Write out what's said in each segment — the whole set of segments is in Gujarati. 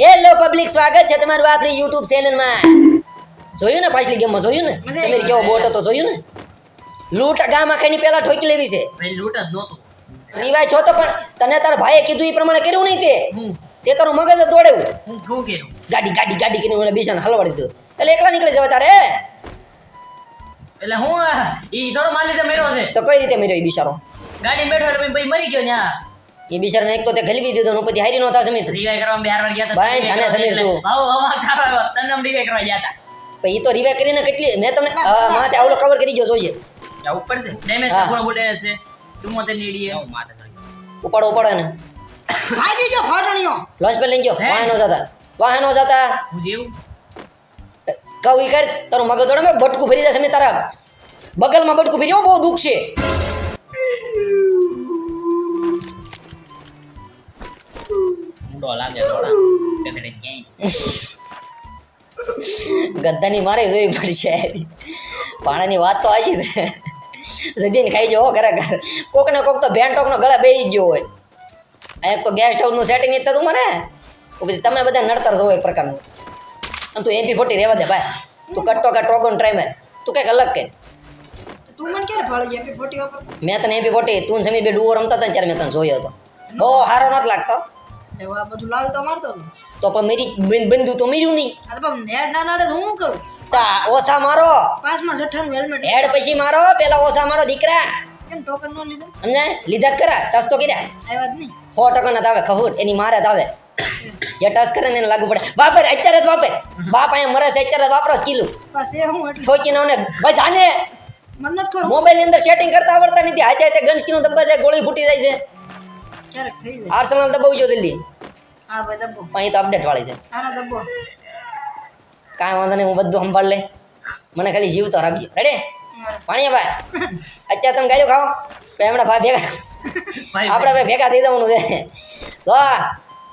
હેલો પબ્લિક સ્વાગત છે તમારું આપણી YouTube ચેનલમાં જોયું ને પાછલી ગેમમાં જોયું ને? સમીર કેવો બોટ હતો જોયું ને? લૂંટ ગામ આખાની પેલા ઠોકી લેવી છે. ભાઈ લૂંટ જ નહોતો. સિવાય છો તો પણ તને તાર ભાઈએ કીધું એ પ્રમાણે કર્યું નહીં તે? તે તારું મગજ જ દોડેવું. હું શું કર્યું? ગાડી ગાડી ગાડી કરીને મને બીજાને હલવાડી દીધું. એટલે એકલા નીકળી જવા તારે એટલે હું ઈ થોડો માલ લીધે મેરો છે. તો કઈ રીતે મેર્યો એ બિચારો? ગાડી બેઠો એટલે ભાઈ મરી ગયો ન્યા. એ બિચારાને એક તો તે ગલવી દીધો ને પછી હારી નો થા સમિત રિવાઈ કરવા બે વાર ગયા ભાઈ, તને સમિત તું. ભાવ હવા આવ્યો તને રિવાઈ કરવા ગયા હતા. પછી એ તો રિવાય કરીને કેટલી મેં તમને માથે આવલો કવર કરી ગયો જોઈએ ઉપર છે. ડેમેજ. થોડો બોલે છે ચુમ્મોતેર નીડીએ. માથે ચડી ઉપાડો ઉપાડો ને ભાઈ દીજો ફાટણીઓ. લોન્ચ પર લઈ ગયો. હે? વાહનો જતા. વાહનો જતા. હું જેવું? કહું ઈ કર તારું મગજ દોડે બટકું ભરી જશે મેં તારા. બગલમાં બટકું ભરી બહુ દુઃખ છે. ઊંડો લાગે થોડા પેકડે ક્યાંય ગદ્દાની મારે જોવી પડશે પાણાની વાત તો આજી છે જદીને ખાઈ હો ખરેખર કોક ને કોક તો ભેન ટોકનો ગળા બેસી ગયો હોય અહીંયા એક તો ગેસ સ્ટવનું સેટિંગ નહીં થતું મને પછી તમે બધા નડતર છો એક પ્રકારનું અને તું એમપી ફોટી રહેવા દે ભાઈ તું કટ્ટો કા ટોગન ટ્રાય માર તું કંઈક અલગ કે તું મને ક્યારે ભાળી એમપી ફોટી વાપરતો મેં તને એમપી ફોટી તું સમીર બે ડુઓ રમતા હતા ને ત્યારે મેં તને જોયો હતો બહુ સારો નથી લાગતો એવો આ બધું લાલ તો મારતો હતો તો પણ મેરી બંધુ તો મેર્યું નહીં. આ તો પણ નેટ ના નાડે તો હું કરું? તા ઓછા મારો. પાસમાં છઠ્ઠાનું હેલ્મેટ હેડ પછી મારો પેલા ઓછા મારો દીકરા. કેમ ટોકન નો લીધો? સમજાય લીધા કરા ટચ તો કર્યા. આવ્યા જ નહીં. સો ટકા ના આવે ખબર એની મારે જ આવે. જે ટસ કરે ને એને લાગુ પડે. વાપર અત્યારે જ વાપર. બાપ અહીંયા મરે છે અત્યારે જ વાપરો સ્કીલું. બસ એ હું એટલે. ઠોકીને ઓને ભાઈ જાને મન્નત ખરું મોબાઈલની અંદર સેટિંગ કરતા આવડતા નથી. હાથે હાથે ગન સ્કીનો દબ્બા જાય ગોળી ફૂટી જાય છે. ક્યારેક થઈ જાય. આર્સેનલ દબાવજો જલ્દી. હા ભાઈ દબ્બો પણ અહીં તો અપડેટ વાળી છે. દબ્બો કાંઈ વાંધો નહીં હું બધું સંભાળ લે. મને ખાલી જીવતો રાખજો રેડી પાણી ભાઈ અત્યારે તમે ગાયું ખાઓ. એમણે ભાઈ ભેગા આપણે ભાઈ ભેગા થઈ જવાનું છે. તો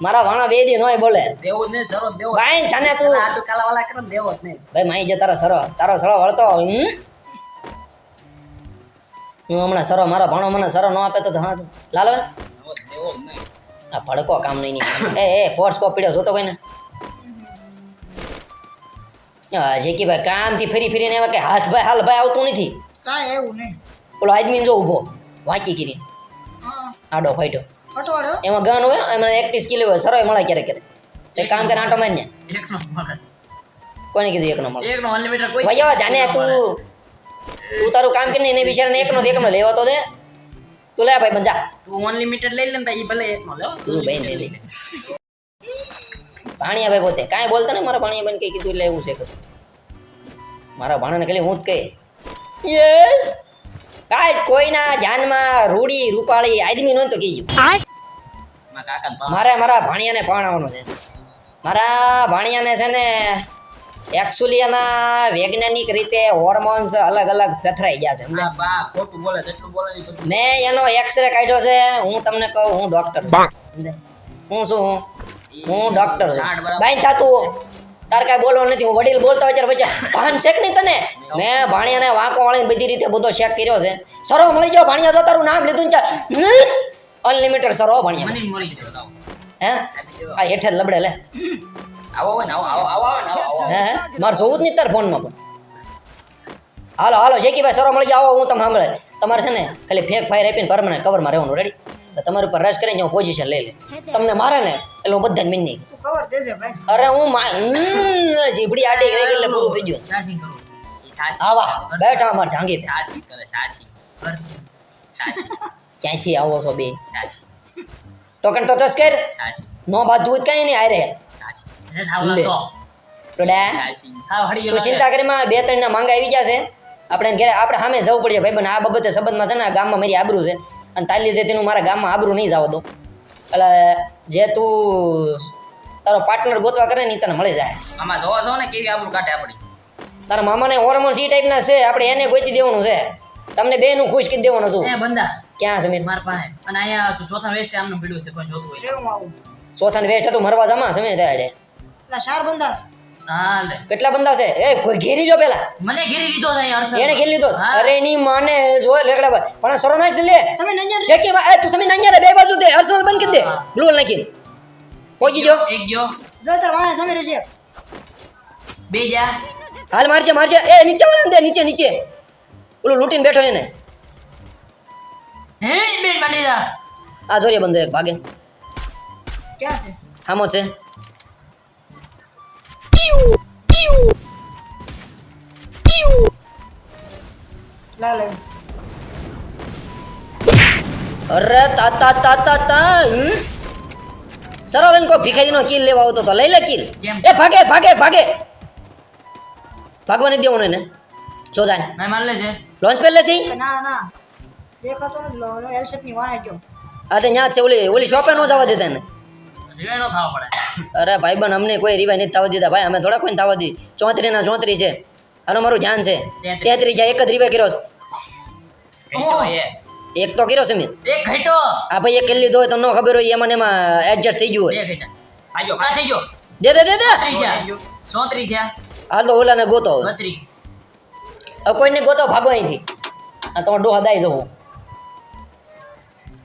મારા વાણા બે દી નોય બોલે. દેવો સરો દેવો ભાઈ તને તું આટલું કાલા વાલા કરે દેવો જ ભાઈ માઈ જે તારો સરો તારો સરો વળતો હમ? હું હમણાં સરો મારો ભાણો મને સરો ન આપે તો હા લાલ. હવે દેવો જ દેવો જ નહીં. આ ભડકો કામ નહીં નહીં એ એ ફોર્સ કો પીડ્યો જોતો કોઈને? જે કે કામ કામથી ફરી ફરીને એવા કે હાથ ભાઈ હાલ ભાઈ આવતું નથી. કાંઈ એવું નહીં. ઓલો આદમી જો ઊભો વાંકી કરીને હા. આડો ફાઈટો એમાં ગન હોય એમાં એક્ટિવ સ્કિલ હોય સરોય મળે ક્યારેક ક્યારેક. એક કામ કરે આંટો મારીને. કોને કીધું એકનો મળે? એકનો અનલિમિટેડ કોઈ વયો જાને તું. તું તારું કામ કરીને એને બિચારાને એકનો એક એકનો લેવા તો દે. તું લે ભાઈ બંજા તું અનલિમિટેડ લઈ લે ને ભાઈ ભલે એક નો લે તું ભાઈ ને લઈ લે. ભાણિયા ભાઈ પોતે. કાંઈ બોલતા ને મારા ભાણિયા ભાઈ કઈ કીધું એટલે એવું છે કે મારા ભાણાને ખાલી હું જ કહે યસ કાંઈ કોઈના ધ્યાનમાં રૂડી રૂપાળી આદમી નો તો કીધું મારા મારે મારા ભાણિયાને પરણાવવાનો છે. મારા ભાણિયાને છે ને એકચ્યુઅલી એના વૈજ્ઞાનિક રીતે હોર્મોન્સ અલગ અલગ પથરાઈ ગયા છે. મેં એનો એક્સરે કાઢ્યો છે હું તમને કહું હું ડોક્ટર હું શું હું? હું ડોક્ટર છું. બાઈ થાતું તાર કાંઈ બોલવાનું નથી. હું વડીલ બોલતા હોય ત્યારે પછી ભાન છે કે નહીં તને? મેં ભાણિયાને વાંકો વાળીને બધી રીતે બધો શેક કર્યો છે. સરો મળી ગયો ભાણિયા તો તારું નામ લીધું ને અનલિમિટેડ સરો ભાણિયા. મને ઈ મળી ગયો લાવો. હે? આ હેઠે જ લબડે લે. આવો આવો આવો આવો આવો ને આવો આવો. હે મારે જોવું જ નહીં તાર ફોનમાં પણ. હાલો હાલો શેકીભાઈ સરો મળી જાઓ હું તમે સાંભળે. તમારે છે ને ખાલી ફેક ફાયર આપીને પરમાનન્ટ કવરમાં રહેવાનું રેડી તો તમારી ઉપર રશ કરીને હું પોઝિશન લઈ લે તમને મારે ને એટલે હું બધા મિન નહીં કવર દેજે ભાઈ. અરે હું મા આડી ગઈ એટલે પૂરું થઈ ગયું. સાસી કરું. આવા બેઠા અમારે જાંગી સાસી કરે સાસી કરશું. સાસી ક્યાંયથી આવો છો બે? સાસી ટોકન તો ટચ કર. સાસી નો બાજુ કાંઈ નહીં આરે એટલે થાવ લે. તો ટોડા સાસી હા તું ચિંતા કરીમાં બે ત્રણ ના માંગા આવી જશે આપણે ઘરે આપણે સામે જવું પડે ભાઈ બને આ બાબતે સંબંધમાં છે ને ગામમાં મારી આબરૂ છે. અને તાલી તેનું મારા ગામમાં આબરૂ નહીં જવા દો એટલે જે તું તારો પાર્ટનર ગોતવા કરે ને તને મળી જાય. આમાં જોવા જો ને કેવી આબરૂ કાઢે આપણી. તારા મામાને હોર્મોન્સ એ ટાઈપના છે. આપણે એને ગોતી દેવાનું છે. તમને બે નું ખુશ કરી દેવાનું હતું એ બંદા. ક્યાં સમીર મારા? પાસે. અને અહીંયા ચોથા વેસ્ટ આમનું પીડ્યું છે કોઈ જોતું હોય રે હું આવું? ચોથાને વેસ્ટ હતું મરવા જમા સમય ત્યારે એટલે ચાર બંદા હા લે કેટલા બંદા છે? એ ઘેરી જો પેલા. મને ઘેરી લીધો છે અહીંયા એને ઘેરી લીધો અરે ની માને જો લેકડા પર પણ સરો નાખ લે સમય નંજર છે કે એ તું સમય નાખ્યા રે બે બાજુ દે હર્ષલ બંધ કરી દે. હા. નાખી પોગી ગયો. એક ગયો. જો તાર વાહ સમીર છે. બે જા. હાલ મારજે મારજે. એ નીચે વળાને દે નીચે નીચે. ઓલું લૂટીને બેઠો એને. હે બેન આ જોરિયા બંધો એક ભાગે. ક્યાં છે? હામો છે. લા લે અરે તા તા તા? સરળ એને કોઈ ભિખારીનો કિલ લેવા આવતો તો લઈ લે કિલ? એ ભાગે ભાગે ભાગે. ભાગવા નથી દેવાનું એને. જો જાય. મેં માર લે છે લોન્ચ પેલે છે ના ના. દેખાતો લો એલ શેપની વાહ જો આ તે ન્યા છે ઓલી ઓલી શોપે નો જવા દેતા નો ખાવા ભાઈ બન અમને કોઈ રિવાય નથી થવા દીધા. ભાઈ અમે થોડા કોઈ થવા દી. ચોત્રી ના ચોત્રી છે. આનો મારું ધ્યાન છે. તેત્રી. જાય એક જ રિવાય કર્યો છે. એક તો કર્યો છે મેં. એક ઘેટો આ ભાઈ એક કેલી લીધો હોય તો ન ખબર હોય એમાં એમાં એડજસ્ટ થઈ ગયું હોય. ઘેટા આજો આ થઈ ગયો. દે દે દે દે. ચોત્રી થયા. હાલ તો ઓલાને ગોતો હવે. હવે કોઈને ગોતો ભાગો અહીંથી. આ તમારે ડોહા દાઈ દઉં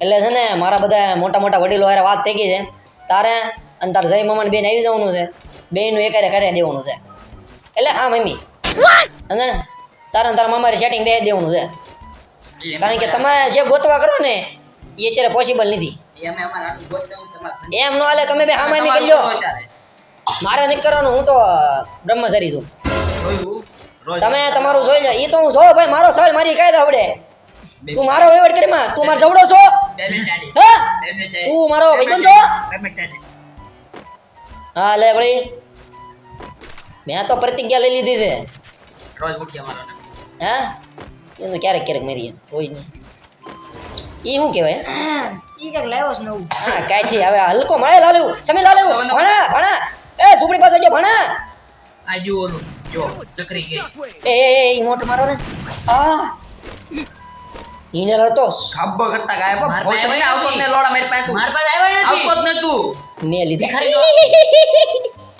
એટલે છે ને મારા બધા મોટા મોટા વડીલો વાત થઈ ગઈ છે. તારે અને તાર જય મમ્મી બેન આવી જવાનું છે. બેનનું એકારે કરે દેવાનું છે. એટલે હા મમ્મી. અને તારા તારા મામારે સેટિંગ બે દેવાનું છે. કારણ કે તમે જે ગોતવા કરો ને એ અત્યારે પોસિબલ નથી. તમારે એમ નો હાલે તમે બે હા મમ્મી કરી લો મારે નથી કરવાનું હું તો બ્રહ્મચારી છું. તમે તમારું જોઈ લો એ તો હું જોઉં ભાઈ મારો સર મારી કાયદા આવડે. તું મારો વહીવટ કરી માં. તું મારો જવડો છો. હા? તું મારો ભાઈબંધ છો? હા લે ભાઈ મેં તો પ્રતિજ્ઞા લઈ લીધી છે. રોજ મૂકી અમારો હા? એ તો ક્યારેક ક્યારેક મારી કોઈ નહીં. એ શું કહેવાય? ઈ કંઈક લાવ્યો છે નવું. હા કાંઈથી. હવે હલકો મળે લાલુ. સમય લાલુ. ભણા ભણા. એ સુપડી પાસે જો ભણા. આ જો ઓલું. જો ચકરી ગઈ. એ એ એ ઈ મોટ મારો ને. આ ઈને લડતો ખાબ્બો કરતા ગાયબ. માર ભોસડી આવતો ને લોડા મારી પાસે તું. મારી પાસે આવ્યો નથી. આવતો જ ને તું. મેં લીધા.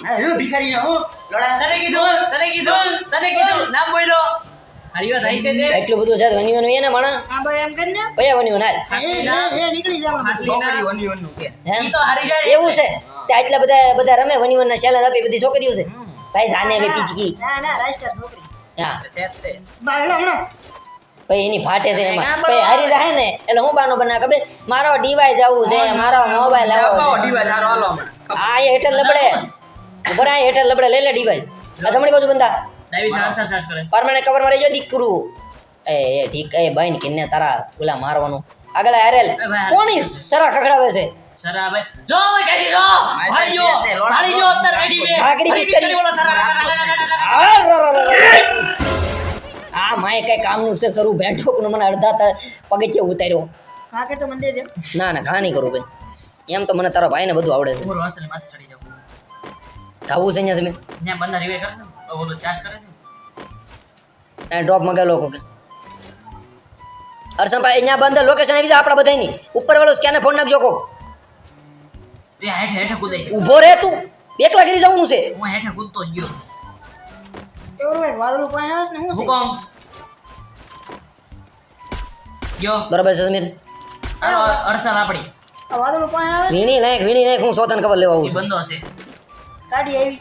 હા, હું ભિખારી નો, હું. લોડા તને કીધું તને કીધું તને કીધું. નામ બોલો હરિયો થાય છે તે. એટલું બધું છે વની વનું એને મણા? હા ભાઈ એમ કરીને ભયા વની વનાલ એ એ, એ નીકળી જાવ છોકરી વની વનનું કે. ઈ તો હારી જાય. એવું છે. તે આટલા બધા બધા રમે વની ના શેલા આપી બધી છોકરીઓ છે. ભાઈ જાને બે પીચકી. ના ના રાઈસ્ટર છોકરી. હા. છે તે. બાળ હમણાં ભાઈ એની ફાટે છે એમાં પછી હારી જાય ને એટલે હું બાનો બના ખબર મારો ડીવાય જવું છે મારો મોબાઈલ આવો ડીવાય સારો હાલો આ એ હેઠળ લબડે ઉપર આ હેઠળ લબડે લઈ લે ડિવાઇસ આ જમણી બાજુ બંધા પરમાણે કવર મારી જો દીકરું એ એ ઠીક એ ભાઈ ને કિન્ને તારા ઓલા મારવાનું આગળ હારેલ ભાઈ. કોની સરા ખખડાવે છે સરા ભાઈ જો ભાઈ કાઢી જો મારી ભાઈ જો પાસે તે લોડા ભાઈ જો અત્યારે કાઢી બે ભાગડી પીસ કરી. બોલો સરા આ માય કઈ કામનું છે સરું બેઠોકનું મને અડધા તાર પગથિયે ઉતાર્યો. કાકર તો મંદિર છે. ના ના ઘા નહીં કરું ભાઈ. એમ તો મને તારા ભાઈને બધું આવડે છે. પૂરો વાસળી માથે ચડી જાવ થાવું છે અહીંયા તમે ત્યાં બંદા રિવે કરે તો ઓલો ચાર્જ કરે છે? ડ્રોપ મગાવી લોકો કે અરસમભાઈ અહીંયા બંધ લોકેશન આવી જાય આપણા બધાની ઉપર વાળો સ્કેનર ફોન નાખજો કો એ હેઠે હેઠે કૂદાઈ ઊભો રહે તું. એકલા કરી જવાનું છે. હું હેઠે કૂદતો ગયો. એવું ભાઈ? વાદળું પાસે આવે છે ને શું છે ગયો. બરાબર છે સમીર. અડસર આપડી આ વાદળું પાસે આવે વીણી નાખ વીણી નાખ હું સોતન કવર લેવા આવું છું. બંધો હશે. કાઢી આવી.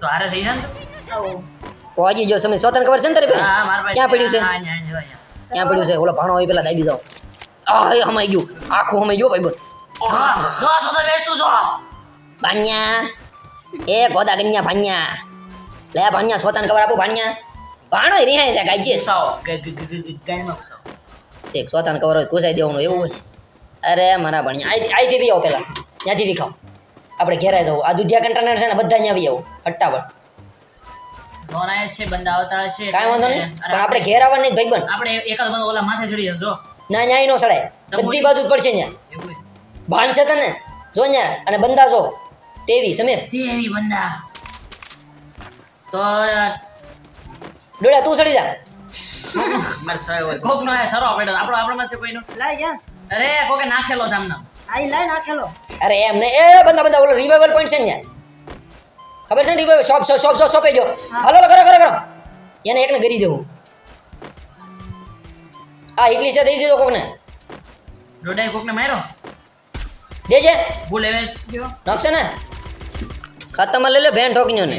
તો હારે થઈ જાય ને આવો. તો હજી જો સમીર. સોતન કવર છે ને તારી હા પાસે પાસે ક્યાં પડ્યું છે. ક્યાં પડ્યું છે? ઓલો ભાણો હોય પેલા દાબી જાઓ. આ એ હમાઈ ગયું. આખું હમાઈ ગયો ભાઈ બોલ. જો છો તો વેચતું છો. ભાણ્યા. એ ગોદા ગન્યા ભાણ્યા. લે ભાણ્યા સોતન ખબર આપો ભાણિયા. ભાણો રિહાય ત્યાં ગાય સાવ ગાયનો ઉસાવો. એક કવર હોય ઘૂસાઈ દેવાનું એવું હોય. અરે મારા ભાણિયા આઈ આઈથી બી આવો પેલા. ત્યાંથી બી ખાઓ આપણે ઘેરાય જવું આ દુધિયા કન્ટેનર છે ને બધા અહીંયા આવી આવો. ફટાફટ. ફોન આવ્યો છે બંદા આવતા હશે. કાંઈ વાંધો નહીં. પણ આપણે ઘેર આવવાનું નહીં ભાઈ આપણે એકાદ બંદો ઓલા માથે ચડી ના ન્યાય નો સડાય. બધી બાજુ જ પડશે ત્યાં ભાન છે તને? જો ન્યા અને બંદા જો. તેવી સમીર. બંધા બંદા. તો ડોડા તું ચડી જા. કોક નો સરો પડ્યો. આપણો આપણો માં છે કોઈનો? લાઈ અરે કોકે નાખેલો છે આમના. આઈ લાઈ નાખેલો. અરે એમ ને એ બંદા બંદા ઓલો રિવાઇવલ પોઈન્ટ છે ને ખબર છે ને revival shop shop shop shop શોપે જો. હાલો કરો કરો કરો. એને એકને કરી દેવું. આ એકલી છે દઈ દીધો કોકને. રોડાઈ કોકને માર્યો? દેજે ભૂલ એવેસ જો નોકશે ને? ખાતામાં લઈ લે ભેન ઠોકીને ને.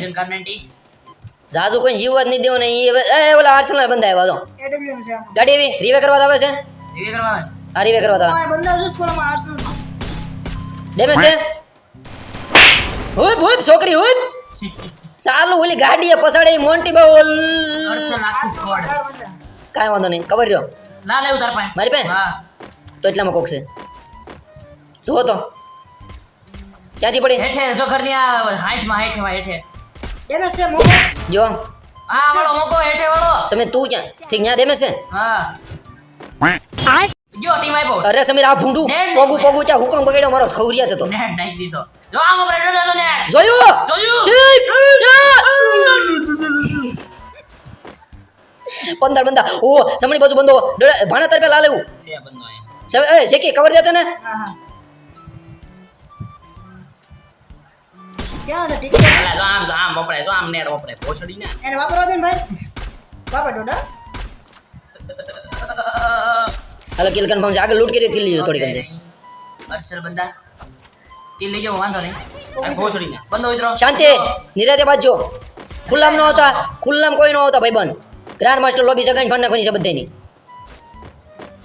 જાજુ કોઈ જીવ જ નહીં દેવો ને એ હવે એ ઓલા આર્સેનલ બંધ આવ્યા તો એડબ્લ્યુએમ છે. ગાડી એવી રીવે કરવા આવે છે? રિવે કરવા આવે છે. આ રીવે કરવા આવે. બંદા જો સ્કોરમાં આર્સેનલ ડેમેજ છે? હુપ હુપ છોકરી હુપ. ચાલુ ઓલી ગાડીએ પસાડે મોન્ટી બહુ કાંઈ વાંધો નહીં કવર રહ્યો. ના લેવું તાર પાસે. મારી પાસે? હા. તો એટલામાં કોક છે. જુઓ તો. ક્યાંથી પડી? હેઠે જો ઘરની આ હાઈટમાં હાઈટમાં હેઠે. ડેમેજ છે મોકો. જો. આ વાળો મોકો હેઠે વાળો. સમીર તું ક્યાં? ઠીક ત્યાં ડેમેજ છે? હા. જો ટીમ આપ્યો અરે સમીર આ ભૂંડું પોગુ પોગુ. ત્યાં હુકમ બગડ્યો મારો ખવરિયા હતો નેટ નાખી દીધો. જો આમ આપણે ડોડા જો નેટ જોયું? જોયું. પંદર બંદા. ઓ સમણી બાજુ બંધો ભાણા તરફે લા લેવું એ. શેકી કવર દેતે ને હા હા. ક્યાં છે ટીક? આમ વપરાય તો આમ નેટ વપરાય. ભોસડી ને. એને વાપરવા દે ને ભાઈ. વાપર ડોડા હાલો કિલ કન્ફર્મ છે. આગળ લૂટ કરી કિલ લીધો થોડી ગમતી અરસલ બંદા કિલ લઈ જાવ વાંધો નહીં. આ ભોસડી ને. બંધો મિત્રો. શાંતિ. નિરાતે બાજો ખુલ્લામ ન હોતા ખુલ્લામ કોઈ ન હોતા ભાઈબંધ ગ્રાન્ડ માસ્ટર લોબી ગણ ફંડ નાખવાની છે બધાની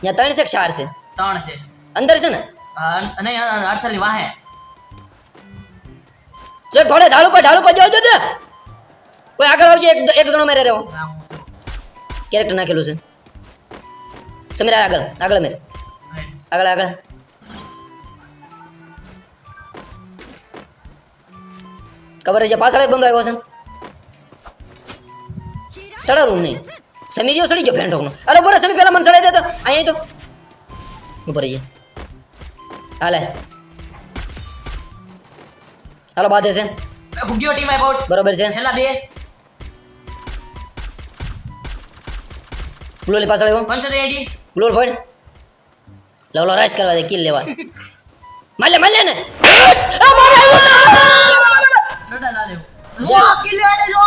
ત્યાં ત્રણ છે ચાર છે. ત્રણ છે. અંદર છે ને? આ, નહીં અરસલની વાહે. જો ઘોડે ઢાળુ પર ઢાળુ પર જોજો જો. કોઈ આગળ આવજે એક એક જણો મેરે રહેવો. કેરેક્ટર નાખેલું છે. સમીરા આગળ આગળ મેરે. આગળ આગળ. ખબર છે પાછળ બંધ આવ્યો છે. સડાવું નહીં. સમીર ગયો સડી ગયો ફેંટોકનો અરે બોલે સમી પહેલા મને સડાઈ દેતો અહીંયા તો. ઉપર જઈએ હાલે. હાલો બાદ છે. ભૂગ્યો ટીમ આઉટ બરોબર છે. છેલ્લા બે. ગ્લોલી પાછળ આવ્યો. પંચોતેર એડી ગ્લોલ ફોડ. લવલો રાશ કરવા દે કિલ લેવા. માલે માલે ને. ડોડા લા લેવો લો. કિલ લેવા લો.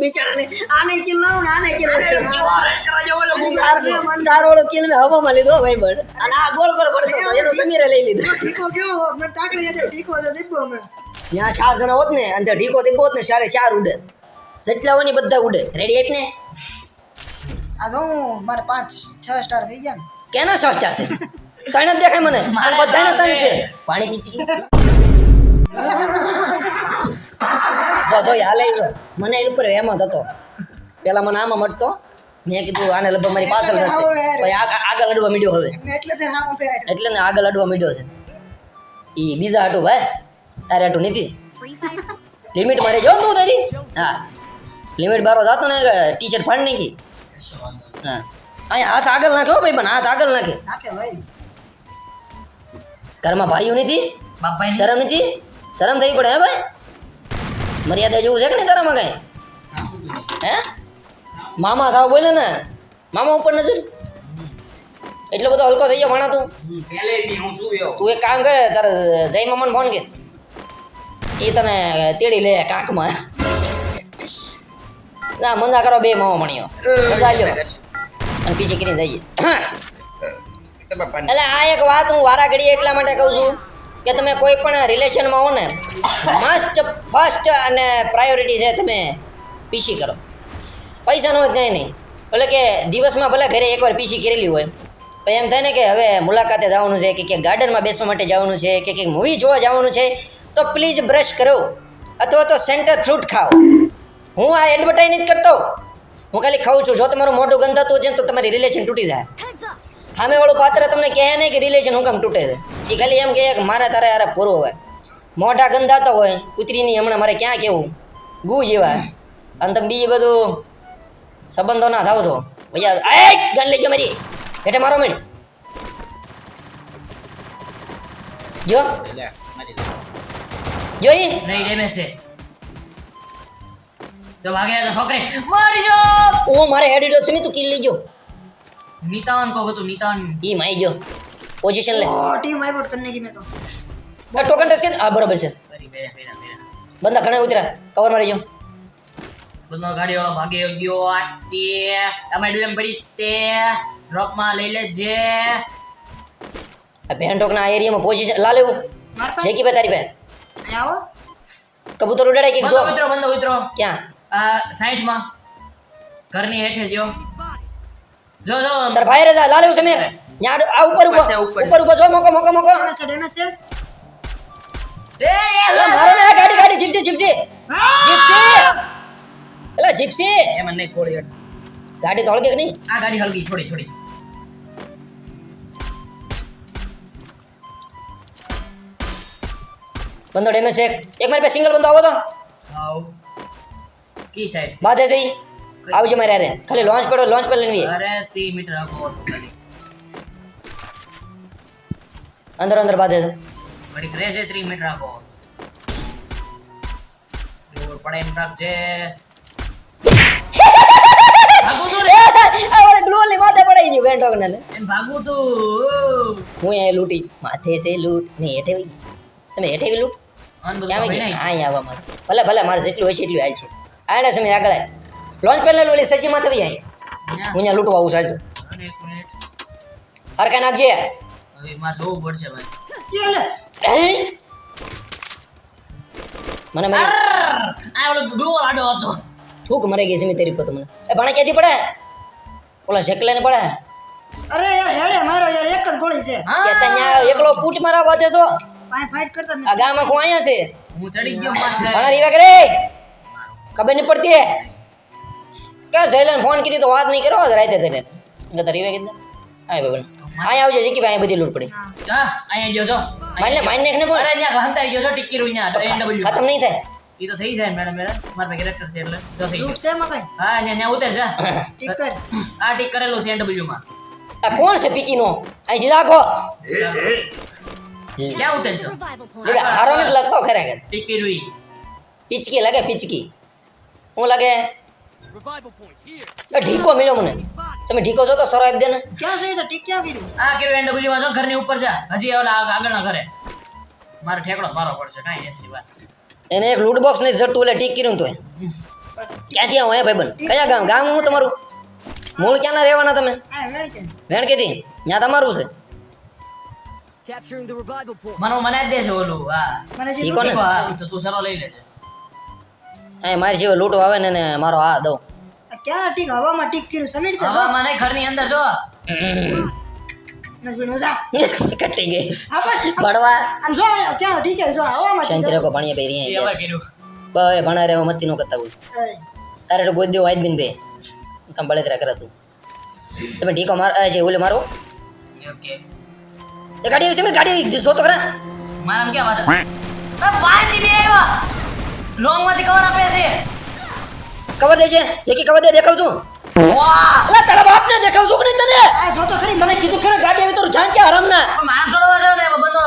બિચારાને આને કિલ લાવ ને આને કિલ. મંદાર. દારોડો કિલ મે હવામાં લીધો ભાઈ બળ. અને આ ગોળ ગોળ પડતો હતો એનો સમીરે લઈ લીધો. ઠીકો કેવો? મેં ટાકડી હતી ઠીકો તો દીપો અમે. ત્યાં ચાર જણા હોત ને અને ઢીકો દીપો હોત ને ચારે ચાર ઉડે. જેટલા હોય ને બધા ઉડે. રેડી એક ને? આ જો મારે પાંચ છ સ્ટાર થઈ ગયા ને. કેના છ ચાર છે? ત્રણ જ દેખાય મને. બધાને ત્રણ છે. પાણી પીચી જો જો હાલે મને એની ઉપર હેમત હતો. પેલા મને આમાં મળતો. મેં કીધું આને લગભગ મારી પાછળ થશે. પછી આગળ અડવા મીડ્યો હવે. એટલે ને આગળ અડવા મીડ્યો છે. એ બીજા હાટું ભાઈ. તારે હાટું નીતિ લિમિટ મારે જો તું તારી? હા. લિમિટ બારો જાતો ને ટી શર્ટ ફાડી નાખી? હા. અહીંયા હાથ આગળ નાખ્યો ભાઈ પણ હાથ આગળ નાખે. નાખે ઘરમાં ભાઈઓ નથી? શરમ નથી? શરમ થઈ પડે હે ભાઈ? મર્યાદા જેવું છે કે નહીં તારામાં કાંઈ? હે? મામા થાવ બોલે ને. મામા ઉપર નજર. એટલો બધો હલકો થઈ ગયો ભણા તું. તું એક કામ કરે તારે જય મામાને ફોન કે એ તને તેડી લે કાંકમાં. ના મંદા કરો બે મામા ભણ્યો મજા અને પીછે કરીને જઈએ. એટલે આ એક વાત હું વારા ઘડી એટલા માટે કહું છું. કે તમે કોઈ પણ રિલેશનમાં હો ને મસ્ટ ફર્સ્ટ અને પ્રાયોરિટી છે તમે પીસી કરો. પૈસાનો જ કંઈ નહીં. એટલે કે દિવસમાં ભલે ઘરે એકવાર પીસી કરેલી હોય પછી એમ થાય ને કે હવે મુલાકાતે જવાનું છે, કે ક્યાંક ગાર્ડનમાં બેસવા માટે જવાનું છે, કે કંઈક મૂવી જોવા જવાનું છે, તો પ્લીઝ બ્રશ કરો. અથવા તો સેન્ટર ફ્રૂટ ખાઓ. હું આ એડવર્ટાઈઝ નથી કરતો. હું ખાલી ખાઉં છું. જો તમારું મોઢું ગંધાતું છે તો તમારી રિલેશન તૂટી જાય. સામે વાળું પાત્ર તમને કહે નહીં કે રિલેશન હું કામ તૂટે છે. એ ખાલી એમ કહે કે મારે તારે યાર પૂરો હોય. મોઢા ગંધાતા હોય કૂતરીની હમણાં મારે ક્યાં કેવું? ગુ જેવા. અને તમે બીજું બધું સંબંધો ના થાવ છો. ભૈયા એ ગણ ગયો મારી. એટલે મારો મિનિટ જો. જોઈ નહીં ડેમેજ છે. તો ભાગે તો છોકરી મારી જો! ઓ મારે હેડ તું કિલ લીજો नितान को तो नितान। ई माई गयो। पोजीशन ले। ओ टीम आउट करने की मैं तो का टोकन टच के आ बराबर છે મેરા મેરા મેરા બંદા ઘણા ઉતરા કવર મારી જો બંદો ગાડી વાળો ભાગે ગયો આ તે અમારી ડુલેમ પડી તે ડ્રોપમાં લઈ લેજે આ બેન ટોકના એરિયામાં પોઝિશન લા લેવું જેકી બે તારી બે આવો કબૂતર ઉડાડે કે જો બંદો ઉતરો બંદો ઉતરો ક્યાં આ 60 માં ઘરની હેઠે જો જો જો તાર ભાઈ રે લાલે લેવું સમીર ન્યા આ ઉપર ઉપર ઉપર ઉપર જો મોકો મોકો મોકો. ડેમેજ છે ડેમેજ છે. એ, એ, મારો ને ગાડી ગાડી જીપસી જીપસી. જીપસી! એલા જીપસી! એ મને કોળી ગાડી તો હળગે કે નહીં? આ ગાડી હલકી છોડી છોડી. બંદો ડેમેજ છે. એક મારી પાસે સિંગલ બંદો આવો તો. આવ. કી સાઈડ છે? બાધે છે. આવજો મારે અરે ખાલી લોન્ચ પડો લોન્ચ પર લઈને અરે 3 મીટર આપો અંદર અંદર બાદ દે બડી ક્રેશ છે 3 મીટર આપો. દૂર પડે એમ રાખજે હું એ લૂટી. માથે છે તમે હેઠે લૂટ ક્યાં આવી મારે. ભલે ભલે મારે જેટલું હોય છે એટલું હાલ છે. આને સમય આગળ લોન્ચ પહેલા ઓલી સચી માથે વી આય અહીંયા. હું અહીંયા લૂંટવા આવું ચાલતો અરે એક મિનિટ કાંઈ નાખજે. જોવું પડશે ભાઈ. લે. મને મને. આ ઓલો ગ્લો આડો હતો. થૂક મરે ગઈ છે મેં તેરી પર મને. એ ભણે ક્યાંથી પડે? ઓલા શેકલે ને પડે? અરે યાર હેડે મારો યાર એક જ ગોળી છે. હા કે ત્યાં એકલો કૂટ મારા બાધે છો? પાય ફાઈટ કરતા આ ગામ આખું આયા છે? હું ચડી ગયો મારે ભણા રીવા કરે. ખબર નહીં પડતી હે. કે જયલન ફોન કરી તો વાત નહીં કરો રાતે તને એટલે તારી રીવા કીધું? હા ભાઈ અહીંયા આવજે જીકી ભાઈ બધી લૂટ પડી. હા અહીંયા જો જો માઈને માઈને ને અરે અહીંયા ગયો છો ટિક્કી રૂ અહીંયા ડબલ્યુ ખતમ નહીં થાય. ઈ તો થઈ જાય મેડમ મેરા મારા પાસે કેરેક્ટર છે એટલે તો થઈ લૂટ છે એમાં હા અહીંયા અહીંયા ઉતર જા. ટીક કર આ ટીક કરેલો છે ડબલ્યુ માં. આ કોણ છે પીકી નો અહીંથી રાખો. ક્યાં ઉતરશો લૂડે હારો નથી લાગતો ખરેખર. ટિક્કી રૂ પિચકી લાગે પિચકી. હું લાગે? એ ઢીકો મળ્યો મને. તમે ઢીકો છો તો સરો આપી દે ને ક્યાં છે તો ટીક ક્યાં વીરું આ કર્યું એનડબલ્યુ માં જો ઘરની ઉપર છે હજી ઓલા આગળ ના ઘરે. મારે ઠેકડો મારો પડશે કાઈ એસી વાત. એને એક લૂટ બોક્સ નહીં જડતું એટલે ટીક કર્યું તોય. ક્યાંથી હોય ભાઈ બન કયા ગામ? ગામ હું તમારું? મૂળ ક્યાં ના રહેવાના તમે? વેણ કેતી ત્યાં તમારું છે? મને મને જ દેશે ઓલું હા. ઠીક ને? તો તું સરો લઈ લેજે. અહીં મારી જેવો લૂંટો આવે ને ને મારો હા આ ક્યાં ટીક? હવામાં ટીક કર્યું સમીર તે જો. હવામાં નહીં ઘરની અંદર જો. નથી ભીનું, જા. કટી ગઈ. ભણવા આમ જો ક્યાં ઠીક છે જો હવામાં શાંતિ રાખો અહીંયા કર્યું ભણા રહેવા મતી નો કરતા એ, તારે તો ગોદ્યો વાઈદ બિન બે. કામ બળતરા કરે તું. તમે ઠીકો માર જે ઓલે મારો. ઓકે. એ ગાડી આવી છે મેં ગાડી જો તો ખરા. મારા અરે આવ્યા. લોંગમાંથી કવર આપે છે. કવર દે છે. જે કે કવર દે દેખાવ છું. વાહ. અલા તારા બાપને દેખાવ છું કે નહીં તને? આ જો તો ખરી મને કીધું ખરા ગાડી આવી તો જાન કે હરામ ના. પણ માર થોડો જાવ ને બંધો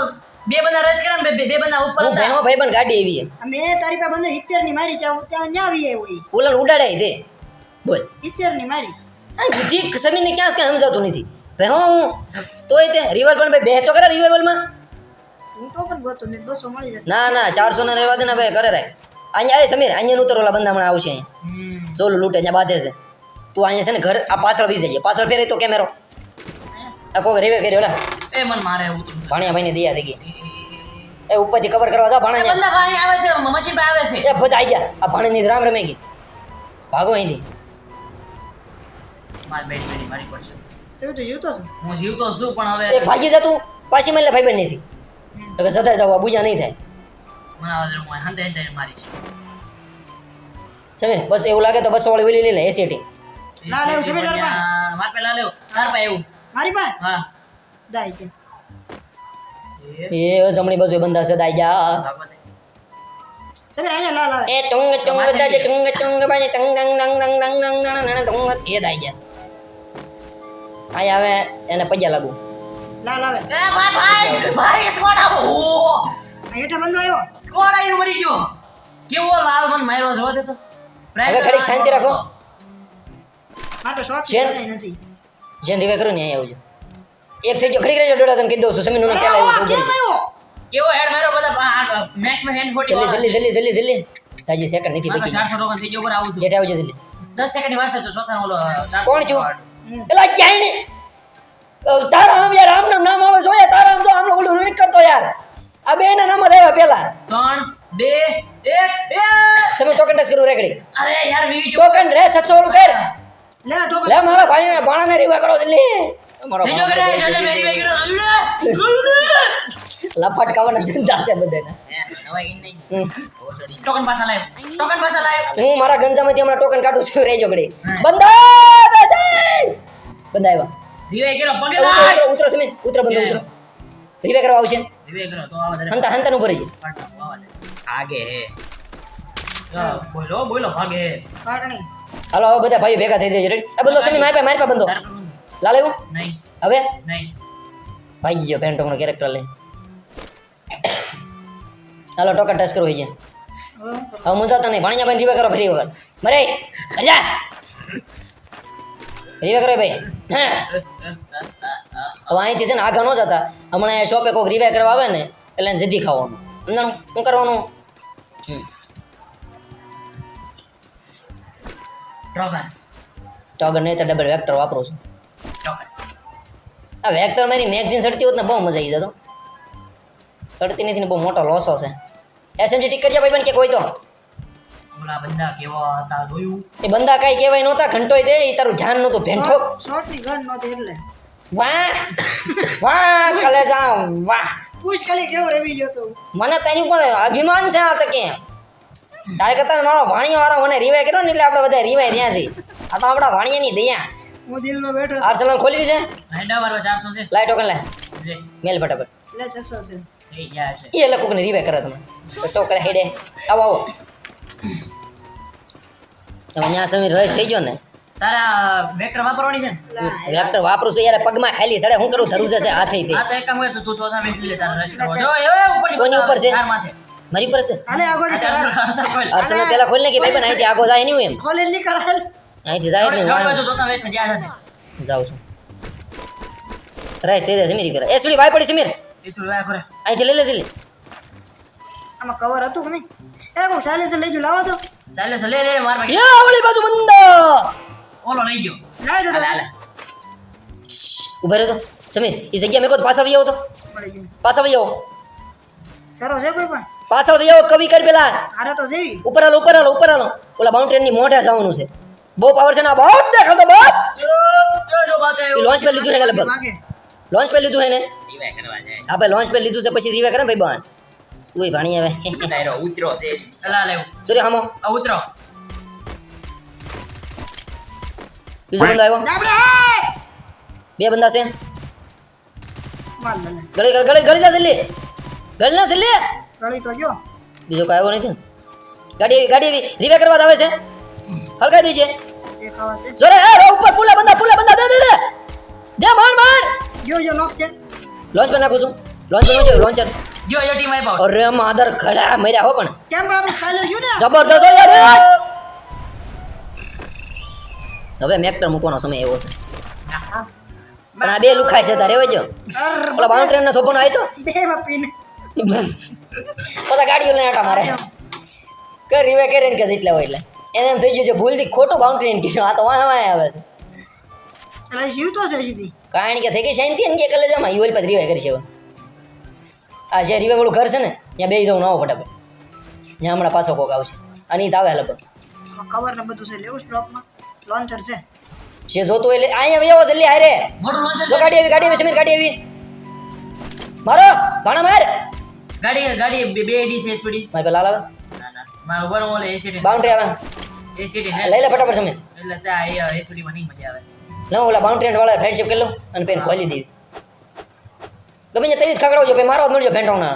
બે બંદા રશ કરે બે બે બંદા ઉપર હતા હું ભાઈ પણ ગાડી આવી મે તારી પાસે બંને સિત્તેરની મારી ત્યાં ત્યાં ન્યા આવી હોય ઉલન ઉડાડે દે. બોલ. સિત્તેરની મારી. આ બુદ્ધિ સમીરને ક્યાં છે સમજાતું નથી. ભાઈ હું તોય તે રિવર્બલ ભાઈ બે તો કરે રિવર્બલમાં હું તો પણ ગોતો ને 200 મળી જાય. ના ના ચારસો ના રહેવા દે ને ભાઈ કરે રાખ. અહીંયા આવે સમીર અહીંયા ઉતર ઓલા બંદા હમણાં આવશે અહીંયા ચોલું લૂંટે અહીંયા બાંધે છે. તું અહીંયા છે ને ઘર આ પાછળ વી જઈએ પાછળ ફેરે તો કેમેરો. આ કોઈ રેવે કર્યો ઓલા એ મન મારે ભાણિયા ભાઈને દયા થઈ ગઈ. એ ઉપરથી કવર કરવા દા ભાણિયા. બંદા આવે છે મશીન પર આવે છે. એ બધા આવી જા આ ભાણીની રામ રમે ગઈ. ભાગો અહીંથી. માર બેટ મેરી મારી પડશે સમીર તું જીવતો છું? હું જીવતો છું પણ હવે એ ભાગી જા તું. પાછી મળે ભાઈ બેન નથી તો કે સદાય જાવ બુજા નહીં થાય. મને હું હંતે હંતે મારીશ સમીર બસ એવું લાગે તો બસો વાળી વેલી લઈ લે એસીટી ના, લેવું સમીર તાર પાસે? માર પેલા લેવું તાર પાસે એવું મારી પાસે હા દાઈ કે એ એ જમણી બાજુ બંધા છે દાઈ જા સમીર આયા લા આવે એ ટુંગ ટુંગ દાજે ટુંગ ટુંગ બાજે ટંગ ટંગ ટંગ ટંગ ટંગ ટંગ ટંગ ટંગ ટુંગ એ દાઈ જા આય આવે એને પૈયા લાગુ લા લાવે એ ભાઈ ભાઈ ભાઈ સ્કોડ આવો હેઠા બંધો આવ્યો? સ્કોડ આવીને મરી ગયો. કેવો લાલ મન માર્યો જોવા દે તો હવે ઘડીક શાંતિ રાખો. મારે શોર્ટ શેર? નથી. જેન રિવે કરું ને આવજો. એક થઈ ગયો ખડી રહેજો ડોડા તને કહી દઉં છું સમીરનું આવ્યું? કેવો હેડ માર્યો બધા? મેક્સમાં હેડ ફોર્ટી જલ્દી જલ્દી જલ્દી જલ્દી સાજી સેકન્ડ નથી બાકી થઈ ગયો આવું છું. ડેટા આવજો જલ્દી. દસ સેકન્ડ વાર ચોથા ઓલો કોણ છું. એલા ક્યાંય તારા આમ યાર આમ નામ આવે ઓય તારા આમ જો બે એક બે. સમય ટોકન ટેસ્ટ કરવું રેકડી. અરે યાર વી ટોકન રે છસો વાળું કર. લે ટોકન લે મારા ભાઈને ભાણાને રીવા કરો લે. મારો ભાઈ કરે જલ્દી મેરી વેગી રહ્યો લફટ કાવાના ધંધા છે બધાને. ટોકન પાછા લાવ ટોકન પાછા લાવ હું મારા ગંજામાંથી હમણાં ટોકન કાઢું છું રેજો ઘડી. બંધા બેસે બંધા આવ્યા. રીવે કરો પગે ઉતરો, લાગ. ઉતરો ઉતરો સમીર ઉતરો બંધો ઉતરો. રીવે કરવા આવશે. રીવે કરો તો આવા દરે હંતા હંતાનું ભરી છે. આવા દે આગે હે. ચાલો, બોલો બોલો ભાગે હાલો હવે બધા ભાઈ ભેગા થઈ જાય રેડી એ બંદો સમી મારી પાસે મારી પાસે બંધ. લાલ નહીં. હવે? નહીં. ભાઈ ગયો પેન્ટોનો કેરેક્ટર લે હાલો ટોકન ટચ કરવું છે. હવે મુંજા તને નહીં. ભાણિયા ભાઈ રીવે કરો ફરી વગર મરે? મજા? રીવે કરો ભાઈ. હા. હવે અહીંથી છે ને આગળ ન જતા. હમણાં શોપે કોઈક રિવાય કરવા આવે ને એટલે એને સીધી ખાવાનું. અંદરનું શું કરવાનું? ટોગર નહીં તો ડબલ વેક્ટર વાપરું છું. આ વેક્ટર મારી મેગઝીન સડતી હોત ને બહુ મજા આવી જતો. સડતી નથી ને બહુ મોટો લોસો છે એસએમજી ટીક કરજો ભાઈ પણ કે કોઈ તો. ઓલા બંદા કેવા હતા જોયું? એ બંદા કઈ કહેવાય નહોતા ઘંટોય દે એ તારું ધ્યાન નહોતું ભેંઠો શોર્ટની ગન નહોતી એટલે. વાહ! વાહ કલેજા વાહ. પૂછ ખાલી કેવો રમી ગયો તો? મને તેની પણ અભિમાન છે આ તો કે. તારે કરતા મારો ભાણિયો વાળો મને રિવાય કર્યો ને એટલે આપણે બધા રિવાય ત્યાંથી આ તો આપણા ભાણિયાની દયા. હું દિલનો બેઠો. આર્સેનલ ખોલી છે? હેડા વાળો ચારસો છે. લાઈ ટોકન લે. લે. મેલ ફટાફટ. એટલે છસો છે. થઈ ગયા છે. એ લોકો ને રિવાય કરે તમે. ટોકન હેડે. આવો આવો. સમીર રસ થઈ ગયો ને. તારા વેક્ટર વાપરવાની છે ને? વેક્ટર વાપરું છું યાર પગમાં ખાલી સડે હું કરું? ધરું છે હાથે આ તો એક કામ કરે તો ચોથા વેક્ટર લે તારા કરવો જો એ ઉપર કોની ઉપર છે? ચાર માથે. મારી પર છે આને આગળ આ ચાર નીકળ ચાર ખોલ. આર્સેનલ કે ભાઈ પણ અહીંથી આગો જાય નહીં એમ. ખોલે નીકળ હાલ અહીંથી જાય નહીં જોડે ચોથા વેક્ટર જ્યાં સાથે. જાઉં છું. રહે તે સમીર પેલા એ સુડી વાય પડી સમીર એ સુડી વાય કરે અહીંથી લઈ લે જલ્દી. આમાં કવર હતું કે નહીં? એ કોઈ સાયલેન્સર લઈ જો લાવો તો. ચાલે ચાલે લે માર ભાઈ એ ઓલી બાજુ બંદો ઓલો ગયો. ઊભા રહ્યો તો. સમીર એ જગ્યા મેં કહો પાછળ વહી આવો તો પાછળ વહી આવો સારો છે કોઈ પણ? પાછળ વહી આવો કવિ કર પેલા. અરે તો જઈ ઉપર આલો ઉપર આલો ઉપર આલો ઓલા બાઉન્ડ્રીની મોઢે જવાનું છે. બહુ પાવર છે ના બહુ દેખાતો એ લોન્ચ પર લીધું છે ને લગભગ. લોન્ચ પર લીધું છે એને રીવાય હા ભાઈ લોન્ચ પર લીધું છે પછી રીવે કરે ભાઈ બાન તું ભાઈ ભાણી આવે ઉતરો છે ચલા લેવું સોરી હામો ઉતરો. બીજો બંદો આવ્યો બે બંદા છે. માર લે ગળી ગળી ગળી ગળી જા જલ્દી. ગળી ના જલ્દી. રળી તો જો. બીજો કાંઈ આવ્યો નથી. ગાડી આવી ગાડી આવી રીવે કરવા આવે છે. હલકાઈ દઈ છે. દે. જોરે એ રો ઉપર પુલા બંદા પુલા બંદા દે દે દે. દે માર માર. જો જો નોક છે. લોન્ચ પર નાખું છું. લોન્ચ પર છે લોન્ચર જો યો ટીમ આઈ પાઉટ અરે માદર ખડા મર્યા હો પણ. કેમ પણ આપણે સ્કાયલર ગયું ને? જબરદસ્ત હો યાર હવે મેક્ટર મૂકવાનો સમય એવો છે. પણ આ બે લુખાય છે તારે જો. પેલા ઓલા બાઉન્ડ ટ્રેન. નો થોપણ આવ્યો બે માં પીને બધા ગાડીઓ લઈને આટા મારે. કર રીવે કરે ને કે જેટલા હોય એટલે. એને એમ થઈ ગયું છે ભૂલથી ખોટું બાઉન્ડ્રી કીધું. આ તો વાહ વાહ આવે છે. એટલે જીવતો છે સીધી કારણ કે થઈ ગઈ શાંતિ ને કે કલે જમા યુએલ પર રીવે કરી છે આ જે રીવે વાળું ઘર છે ને ત્યાં બે જવું નવો ફટાફટ. ત્યાં હમણાં પાછો કોક આવશે. અને ઈ તો આવે લગભગ. કવર ને બધું છે લેવું સ્ટોકમાં લોન્ચર છે. જે જોતું એટલે અહીંયા આવો જલ્દી હારે મોટું લોન્ચર જો ગાડી આવી ગાડી આવી સમીર ગાડી આવી. મારો ભાણા માર. ગાડી ગાડી બે બે ડી છે એસપીડી મારે પેલા ના ના માં ઉપર ઓલે એસીડી બાઉન્ડરી આવે. એસીડી લઈ લે ફટાફટ સમીર. એટલે ત્યાં એસીડી માં નહીં મજા આવે. ના ઓલા બાઉન્ડરી વાળા ફ્રેન્ડશિપ કરી લો અને પેન ખોલી દેવી ગમે ને તેવી ખગડાવજો ભાઈ મારો જ મળજો ફેંટોના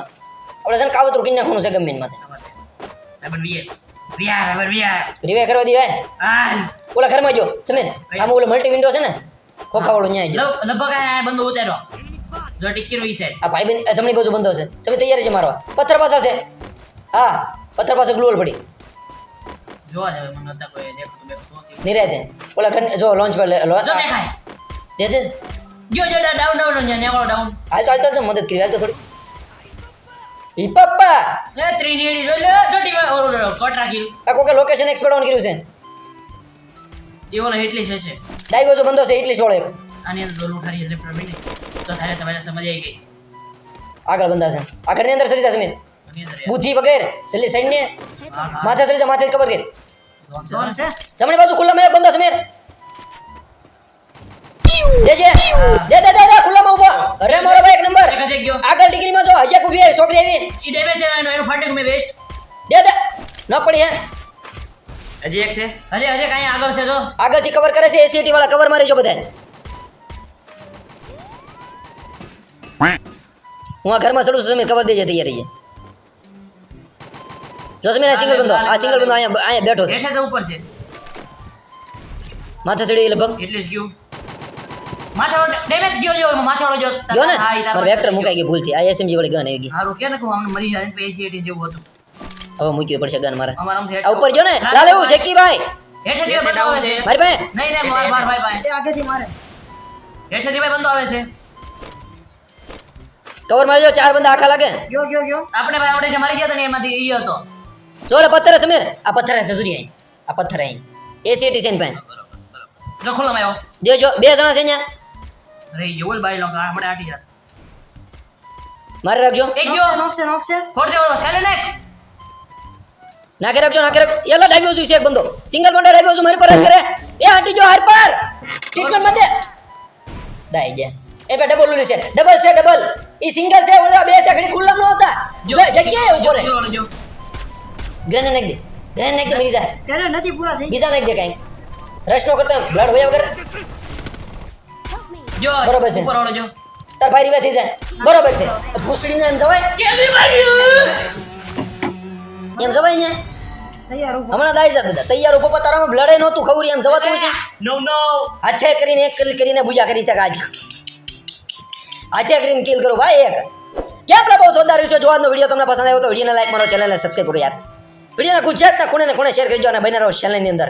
આપણે છે ને કાવતરું કિન્ના ખૂણું છે ગમે માથે. કરવા ઓલા ઘરમાં જો સમીર આમાં ઓલો મલ્ટી વિન્ડો છે ને ખોખા વાળો ન્યાય જો. લગભગ આ બંદો ઉતાર્યો. જો ટીકી ઈ છે આ ભાઈ બેન જમણી બાજુ બંધો છે. સમીર તૈયારી છે મારવા. પથ્થર પાછળ છે. હા પથ્થર પાસે ગ્લોલ પડી. જોવા જાવે મને નતા કોઈ દેખતું બેખતું નિરાતે ઓલા ઘર જો લોન્ચ પર લો- જો દેખાય. દે દે. જો જો ડાઉન ડાઉન ન્યા ન્યા ડાઉન. હાલ તો હાલ તો મદદ કરી હાલ તો થોડી. ઈ પપ્પા. એ ત્રિનેડી જો લે ચોટી ઓલો ઓલો રાખી. આ કોકે લોકેશન એક્સપર્ટ ઓન કર્યું છે? એ એટલી છે છે. ડાઈ બાજુ બંધો છે એટલી એક આની અંદર ઓલું ખાલી લેફ્ટ બેઠી તો સારે સવારે સમજ આવી ગઈ. આગળ બંધા છે. આ ઘરની અંદર સરી જા સમીર. બુદ્ધિ વગેરે. છેલ્લી સાઈડ ને. માથે ખબર જા માથે કવર કર. ઝોન છે. જમણી બાજુ ખુલ્લા મેં બંદો સમીર દે છે. દે દે દે દે ખુલ્લામાં ઊભો અરે મારો ભાઈ એક નંબર. એક જ. આગળ ડિગ્રીમાં જો હજે ઊભી આવી છોકરી આવી. ઈ ડેમેજ છે એનો એનો ફાટે મેં વેસ્ટ દે દે. ન પડી હે. હજી એક છે. હજી હજી કાંઈ આગળ છે જો. આગળથી કવર કરે છે એસીટી વાળા. કવર મારી છો બધા હું આ ઘરમાં ચડું છું સમીર કવર દેજે તૈયાર રહીએ. જો સમીર આ સિંગલ બંધો. આ સિંગલ બંધો અહીંયા અહીંયા બેઠો છે. હેઠે છે ઉપર છે. માથે ચડી લગભગ. એટલે જ ગયું. માથે ડેમેજ ગયો જો એમાં જો જો ને? હા, ઈ તારા મારે વેક્ટર મુકાઈ ગઈ ભૂલથી. આ એસએમજી વાળી ગન આવી ગઈ. હારું કે ને કહું અમને મરી જાય ને એસી એટી જેવું હતું. હવે મૂકવી પડશે ગન મારે. આ ઉપર જો ને લાલ એવું જેકીભાઈ હેઠે થી બંદો આવે છે. મારી પાસે? નહીં નહીં માર માર ભાઈ ભાઈ એ આગેથી મારે. હેઠે થી ભાઈ બંદો આવે છે. કવર મારી જો ચાર બંદા આખા લાગે. ગયો ગયો ગયો. આપણે ભાઈ આવડે છે મારી ગયા હતા ને એમાંથી ઈ હતો. જો પથ્થર છે સમીર આ પથ્થર છે સજુરી અહીં આ પથ્થર અહીં એસીટી છે ને ભાઈ. જો ખુલ્લો આવ્યો જો જો બે જણા છે અહીંયા. રહી ગયો બોલ ભાઈ લોકો આટી જાત મારે રાખજો. એક જો નોક છે નોક છે ફોડ દે સેલે નેક નાખે રાખજો નાખે રાખ એલા ડાઈવ્યો છું એક બંદો સિંગલ બંદો ડાઈવ્યો છું મારી પર રસ કરે. એ આટી જો હાર પર. ટ્રીટમેન્ટમાં દે. ડાઈ જા એ બે ડબલ ઉલી છે. ડબલ છે ડબલ ઈ સિંગલ છે ઓલા બે છે ખડી ખુલ્લા ન હતા. જો જગ્યાએ ઊભો રહે? જો, ગ્રેનેડ નાખ દે. ગ્રેનેડ નાખ દે મરી જાય નથી પૂરા થઈ. બીજા નાખ દે કાઈ. રશ નો કરતો બ્લડ હોય વગર જો બરોબર છે. ઉપર ઓળો જો. તાર ભાઈ રીવા થઈ જાય. બરોબર છે. ભૂસડીને એમ જવાય? કેવી ભાઈ એમ જવાય ને? તૈયાર ઊભો. હમણાં દાઈ જા દાદા. તૈયાર ઊભો પર તારામાં બ્લડ નહોતું ખવરી એમ જવાતું છે નો નો આછે કરીને એક કિલ કરીને પૂજા કરી શકે આજ આછે કરીને કિલ કરો. ભાઈ એક. કેમ લે બહુ જોરદાર રહ્યું છે જોવાનો વીડિયો તમને પસંદ આવ્યો તો વિડીયોને લાઈક મારો ચેનલને સબસ્ક્રાઈબ કરો યાર. વિડીયોના ગુજરાતના ખૂણે ને ખૂણે શેર કરજો અને બને રહો ચેનલની અંદર.